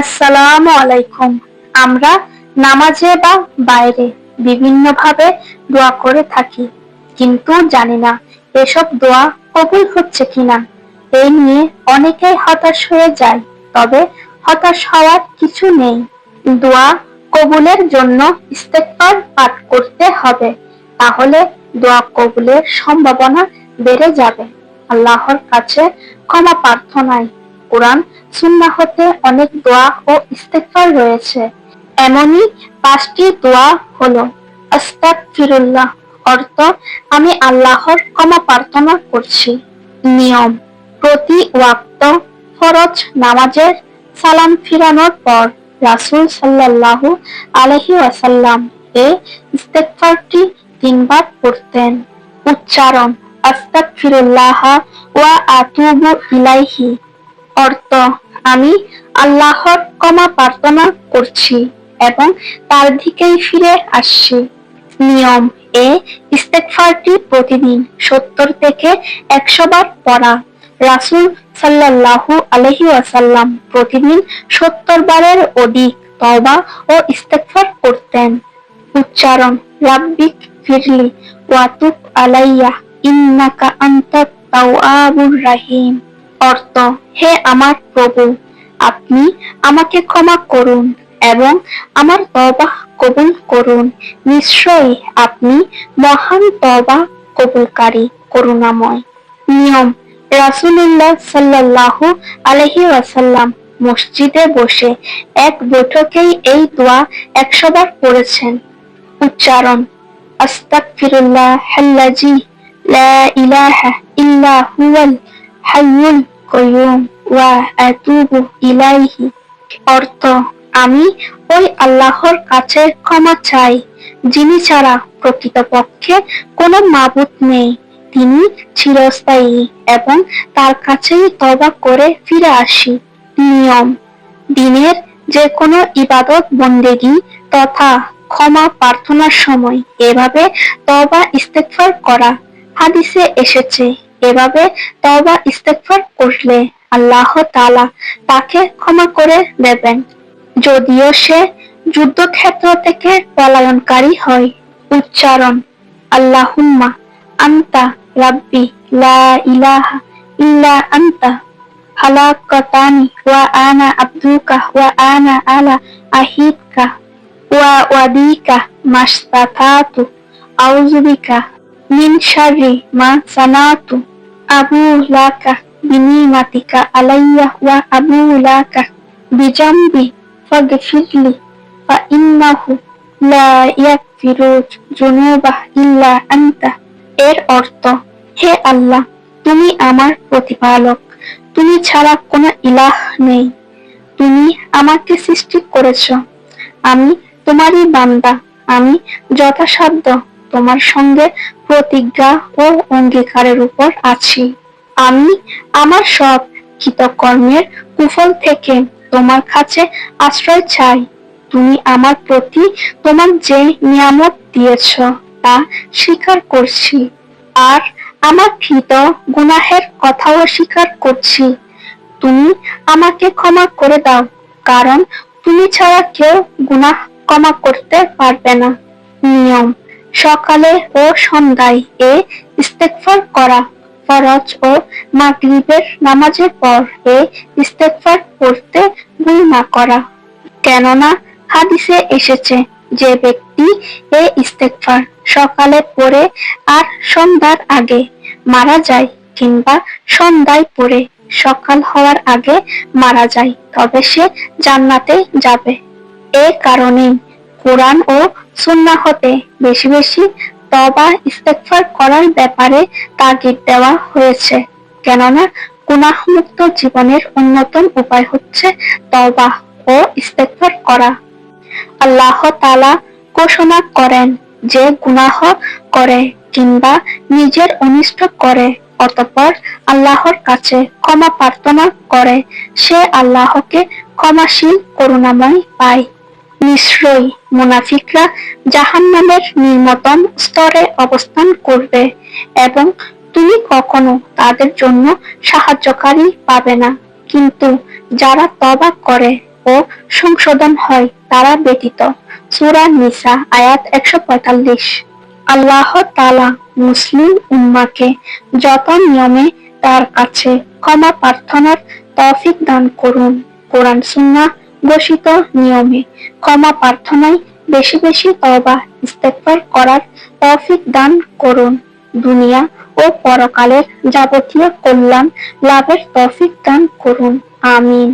আসসালামু আলাইকুম। আমরা নামাজে বা বাইরে বিভিন্নভাবে দোয়া করে থাকি, কিন্তু জানি না এসব দোয়া কবুল হচ্ছে কিনা। এই নিয়ে অনেকেই হতাশ হয়ে যায়, তবে হতাশ হওয়ার কিছু নেই। দোয়া কবুলের জন্য ইস্তেগফার পাঠ করতে হবে, তাহলে দোয়া কবুলের সম্ভাবনা বেড়ে যাবে। আল্লাহর কাছে ক্ষমা প্রার্থনায় কোরআন সুন্নাহ হতে অনেক দোয়া ও ইস্তেগফার রয়েছে। এমনই পাঁচটি দোয়া হলো, আস্তাগফিরুল্লাহ, অর্থ আমি আল্লাহর ক্ষমা প্রার্থনা করছি। নিয়ম, প্রতি ওয়াক্ত ফরজ নামাজের সালাম ফিরানোর পর রাসূল সাল্লাল্লাহু আলাইহি ওয়াসাল্লাম এ ইস্তেগফারটি তিনবার পড়তেন। উচ্চারণ, আস্তাগফিরুল্লাহ ওয়া আতুবু ইলাইহি। অর্থ। আমি আল্লাহর ক্ষমা প্রার্থনা করছি এবং তার দিকেই ফিরে আসছি। নিয়ম এ ইস্তেগফারটি প্রতিদিন সত্তর থেকে একশো বার পড়া। রাসূল সাল্লাল্লাহু আলাইহি ওয়াসাল্লাম প্রতিদিন সত্তর বারের অধিক তওবা ও ইস্তেগফার করতেন। উচ্চারণ, রাব্বিক ফিরলি ওয়াতুক আলাইয়া, ইন্নাকা আনতাত তাওয়াবুর রাহিম। অর্থ, হে আমার প্রভু, আপনি আমাকে ক্ষমা করুন এবং আমার তবা কবুল করুন। নিশ্চয়ই আপনি মহান তবা কবুলকারী, করুণাময়। নিয়ম, রাসূলুল্লাহ সাল্লাল্লাহু আলাইহি ওয়াসাল্লাম মসজিদে বসে এক বৈঠকেই এই দোয়া একশো বার পড়েছেন। উচ্চারণ, আস্তাগফিরুল্লাহ আল্লাজি লা ইলাহা ইল্লা হুয়াল কাইয়ুম ওয়া আতুবু ইলাইহি। অর্থ, আমি ওই আল্লাহর কাছে ক্ষমা চাই, যিনি ছাড়া প্রকৃতপক্ষে কোনো মাবুদ নেই। তিনি চিরস্থায়ী এবং তার কাছেই তবা করে ফিরে আসি। নিয়ম, দিনের যে কোনো ইবাদত বন্দেগী তথা ক্ষমা প্রার্থনার সময় এভাবে তবা ইস্তেগফার করা। হাদিসে এসেছে এভাবে তবা ইস্তেগফার করলে আল্লাহ তাআলা তাকে ক্ষমা করে দেবেন। যদিও সে যুদ্ধক্ষেত্র থেকে পলায়নকারী হয়। উচ্চারণ, আল্লাহুম্মা আন্তা রাব্বি লা ইলাহা ইল্লা আন্তা খালাকাতানি ওয়া আনা আবদুকা ওয়া আনা আলা আহিদকা ওয়া ওয়াদিকা মাস্তাতাতু আউযু বিকা মিন শাররি মা সানাতু লাকা বিনিমাতিকা আলাইয়া ওয়া আবু লাকা বিজাম্বি ফাগফিরলি ফা ইন্নাহু লা ইয়াগফিরু যুনুবা ইল্লা আনতা এর অর্থ, হে আল্লাহ, তুমি আমার প্রতিপালক। তুমি ছাড়া কোনো ইলাহ নেই। তুমি আমাকে সৃষ্টি করেছ। আমি তোমারই বান্দা। আমি যথাসাধ্য তোমার সঙ্গে প্রতিজ্ঞা ও অঙ্গীকারের উপর আছি। আমি আমার সব কৃতকর্মের কুফল থেকে তোমার কাছে আশ্রয় চাই। তুমি আমার প্রতি তোমার যে নিয়ামত দিয়েছ, তা স্বীকার করছি। আর আমার কৃত গুনাহের কথাও স্বীকার করছি। তুমি আমাকে ক্ষমা করে দাও, কারণ তুমি ছাড়া কেউ গুনাহ ক্ষমা করতে পারবে না। নিয়ম সকালে ও সন্ধ্যায় এ ইস্তেগফার করা ফরজ ও মাগরিবের নামাজের পর এ ইস্তেগফার পড়তে ভুল না করা। কেননা হাদিসে এসেছে, যে ব্যক্তি এ ইস্তেগফার সকালে পড়ে আর সন্ধ্যার আগে মারা যায় কিংবা সন্ধ্যায় পড়ে সকাল হওয়ার আগে মারা যায়, তবে সে জান্নাতে যাবে। এ কারণেই কোরআন ও সুন্নাহ হতে বেশি বেশি তবা ইস্তেগফার করার ব্যাপারে তাগিদ দেওয়া হয়েছে। কেননা, গুনাহমুক্ত জীবনের অন্যতম উপায় হচ্ছে তবা ও ইস্তেগফার করা। আল্লাহ তাআলা ঘোষণা করেন যে গুনাহ করে কিংবা নিজের অনিষ্ট করে, অতঃপর আল্লাহর কাছে ক্ষমা প্রার্থনা করে। সে আল্লাহকে ক্ষমাশীল করুণাময় পায়। নিশ্চয়ই মুনাফিকরা জাহান্নামের নিম্নতম স্তরে অবস্থান করবে এবং তুমি কখনো তাদের জন্য সাহায্যকারী পাবে না। কিন্তু যারা তবা করে ও সংশোধন হয়, তারা ব্যতীত সুরা নিসা আয়াত একশো পঁয়তাল্লিশ। আল্লাহ তালা মুসলিম উম্মাকে যত নিয়মে তার কাছে ক্ষমা প্রার্থনার তৌফিক দান করুন। কোরআন, সুন্নাহ ঘোষিত নিয়মে ক্ষমা প্রার্থনায় বেশি বেশি তবা ইস্তেগফার করার তৌফিক দান করুন। দুনিয়া ও পরকালের যাবতীয় কল্যাণ লাভের তৌফিক দান করুন। আমিন।